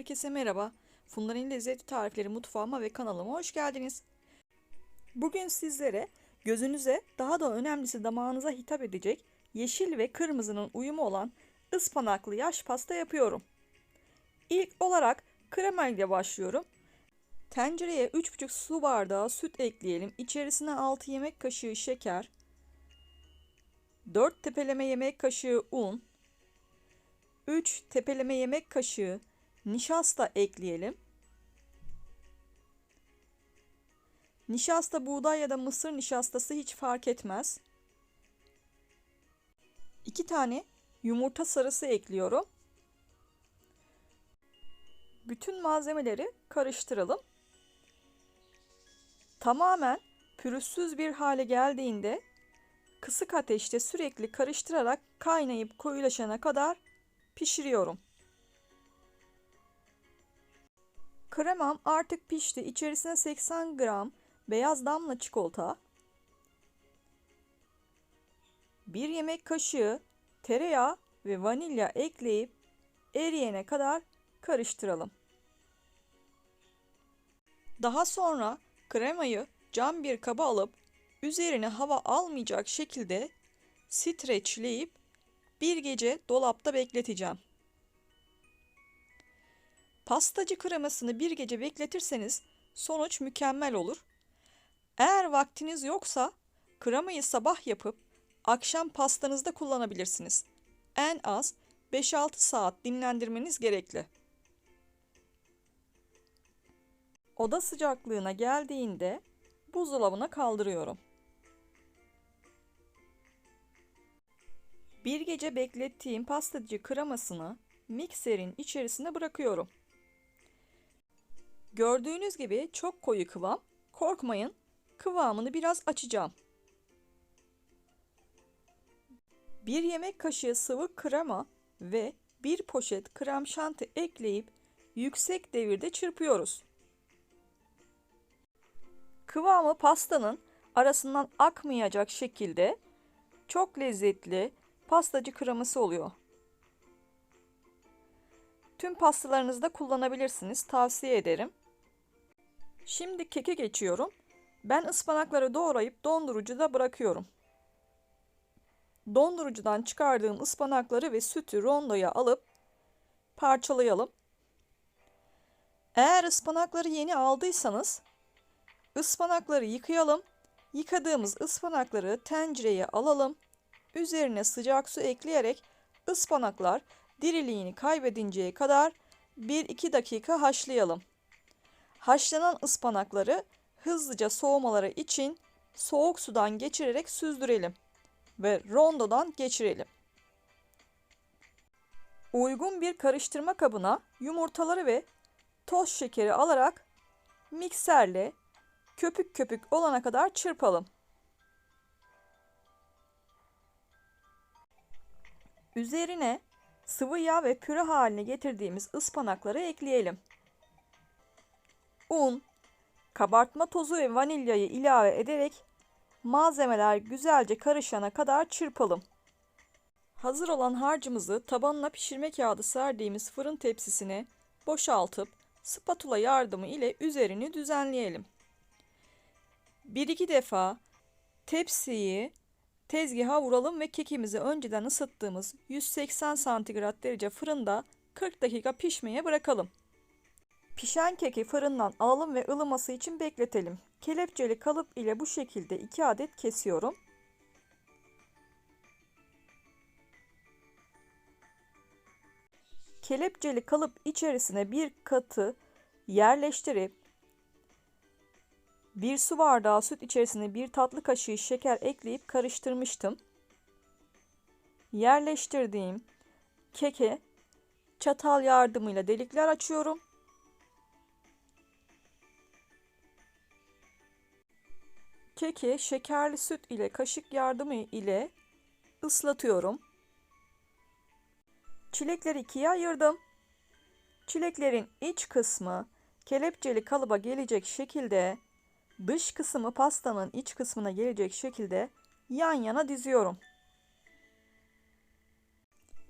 Herkese merhaba. Funda'nın lezzetli tarifleri mutfağıma ve kanalıma hoş geldiniz. Bugün sizlere gözünüze daha da önemlisi damağınıza hitap edecek yeşil ve kırmızının uyumu olan ıspanaklı yaş pasta yapıyorum. İlk olarak krema ile başlıyorum. Tencereye 3,5 su bardağı süt ekleyelim. İçerisine 6 yemek kaşığı şeker, 4 tepeleme yemek kaşığı un, 3 tepeleme yemek kaşığı nişasta ekleyelim. Nişasta buğday ya da mısır nişastası hiç fark etmez. 2 tane yumurta sarısı ekliyorum. Bütün malzemeleri karıştıralım. Tamamen pürüzsüz bir hale geldiğinde kısık ateşte sürekli karıştırarak kaynayıp koyulaşana kadar pişiriyorum. Kremam artık pişti. İçerisine 80 gram beyaz damla çikolata, 1 yemek kaşığı tereyağı ve vanilya ekleyip eriyene kadar karıştıralım. Daha sonra kremayı cam bir kaba alıp üzerine hava almayacak şekilde streçleyip bir gece dolapta bekleteceğim. Pastacı kremasını bir gece bekletirseniz sonuç mükemmel olur. Eğer vaktiniz yoksa kremayı sabah yapıp akşam pastanızda kullanabilirsiniz. En az 5-6 saat dinlendirmeniz gerekli. Oda sıcaklığına geldiğinde buzdolabına kaldırıyorum. Bir gece beklettiğim pastacı kremasını mikserin içerisine bırakıyorum. Gördüğünüz gibi çok koyu kıvam. Korkmayın, kıvamını biraz açacağım. Bir yemek kaşığı sıvı krema ve bir poşet krem şanti ekleyip yüksek devirde çırpıyoruz. Kıvamı pastanın arasından akmayacak şekilde çok lezzetli pastacı kreması oluyor. Tüm pastalarınızda kullanabilirsiniz. Tavsiye ederim. Şimdi keke geçiyorum. Ben ıspanakları doğrayıp dondurucuda bırakıyorum. Dondurucudan çıkardığım ıspanakları ve sütü rondoya alıp parçalayalım. Eğer ıspanakları yeni aldıysanız ıspanakları yıkayalım. Yıkadığımız ıspanakları tencereye alalım. Üzerine sıcak su ekleyerek ıspanaklar diriliğini kaybedinceye kadar 1-2 dakika haşlayalım. Haşlanan ıspanakları hızlıca soğumaları için soğuk sudan geçirerek süzdürelim ve rondodan geçirelim. Uygun bir karıştırma kabına yumurtaları ve toz şekeri alarak mikserle köpük köpük olana kadar çırpalım. Üzerine sıvı yağ ve püre haline getirdiğimiz ıspanakları ekleyelim. Un, kabartma tozu ve vanilyayı ilave ederek malzemeler güzelce karışana kadar çırpalım. Hazır olan harcımızı tabanına pişirme kağıdı serdiğimiz fırın tepsisine boşaltıp spatula yardımı ile üzerini düzenleyelim. Bir iki defa tepsiyi tezgaha vuralım ve kekimizi önceden ısıttığımız 180 santigrat derece fırında 40 dakika pişmeye bırakalım. Pişen keki fırından alalım ve ılıması için bekletelim. Kelepçeli kalıp ile bu şekilde 2 adet kesiyorum. Kelepçeli kalıp içerisine bir katı yerleştirip bir su bardağı süt içerisine bir tatlı kaşığı şeker ekleyip karıştırmıştım. Yerleştirdiğim keke çatal yardımıyla delikler açıyorum. Keki şekerli süt ile kaşık yardımı ile ıslatıyorum. Çilekleri ikiye ayırdım. Çileklerin iç kısmı kelepçeli kalıba gelecek şekilde dış kısmı pastanın iç kısmına gelecek şekilde yan yana diziyorum.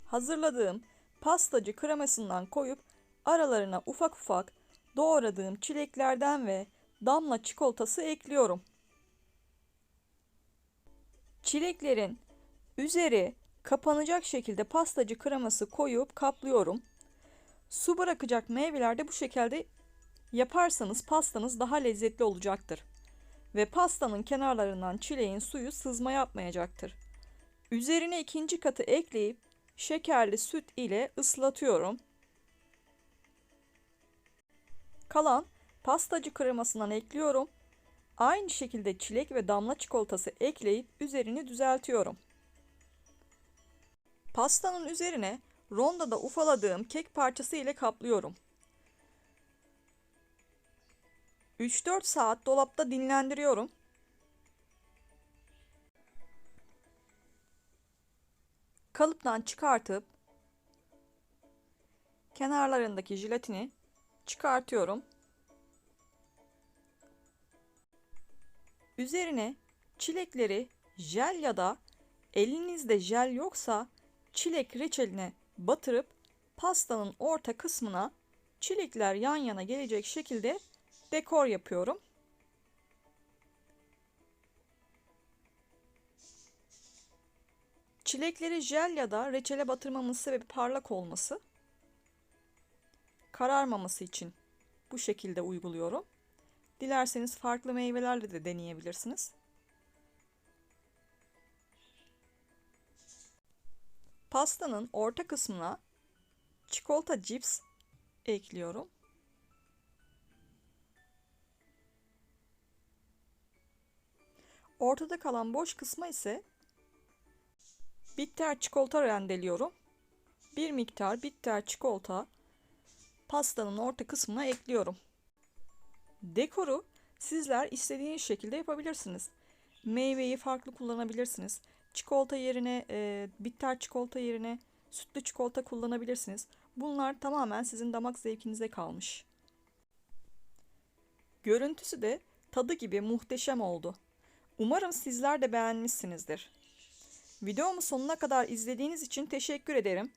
Hazırladığım pastacı kremasından koyup aralarına ufak ufak doğradığım çileklerden ve damla çikolatası ekliyorum. Çileklerin üzeri kapanacak şekilde pastacı kreması koyup kaplıyorum. Su bırakacak meyveler de bu şekilde yaparsanız pastanız daha lezzetli olacaktır. Ve pastanın kenarlarından çileğin suyu sızma yapmayacaktır. Üzerine ikinci katı ekleyip şekerli süt ile ıslatıyorum. Kalan pastacı kremasından ekliyorum. Aynı şekilde çilek ve damla çikolatası ekleyip üzerini düzeltiyorum. Pastanın üzerine rondoda ufaladığım kek parçası ile kaplıyorum. 3-4 saat dolapta dinlendiriyorum. Kalıptan çıkartıp kenarlarındaki jilatini çıkartıyorum. Üzerine çilekleri jel ya da elinizde jel yoksa çilek reçeline batırıp pastanın orta kısmına çilekler yan yana gelecek şekilde dekor yapıyorum. Çilekleri jel ya da reçele batırmamın sebebi parlak olması. Kararmaması için bu şekilde uyguluyorum. Dilerseniz farklı meyvelerle de deneyebilirsiniz. Pastanın orta kısmına çikolata cips ekliyorum. Ortada kalan boş kısma ise bitter çikolata rendeliyorum. Bir miktar bitter çikolata pastanın orta kısmına ekliyorum. Dekoru sizler istediğiniz şekilde yapabilirsiniz. Meyveyi farklı kullanabilirsiniz. Çikolata yerine, e, bitter çikolata yerine sütlü çikolata kullanabilirsiniz. Bunlar tamamen sizin damak zevkinize kalmış. Görüntüsü de tadı gibi muhteşem oldu. Umarım sizler de beğenmişsinizdir. Videomu sonuna kadar izlediğiniz için teşekkür ederim.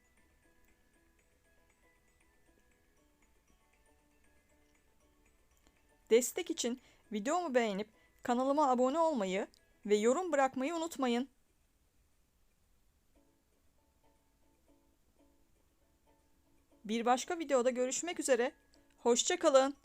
Destek için videomu beğenip kanalıma abone olmayı ve yorum bırakmayı unutmayın. Bir başka videoda görüşmek üzere. Hoşça kalın.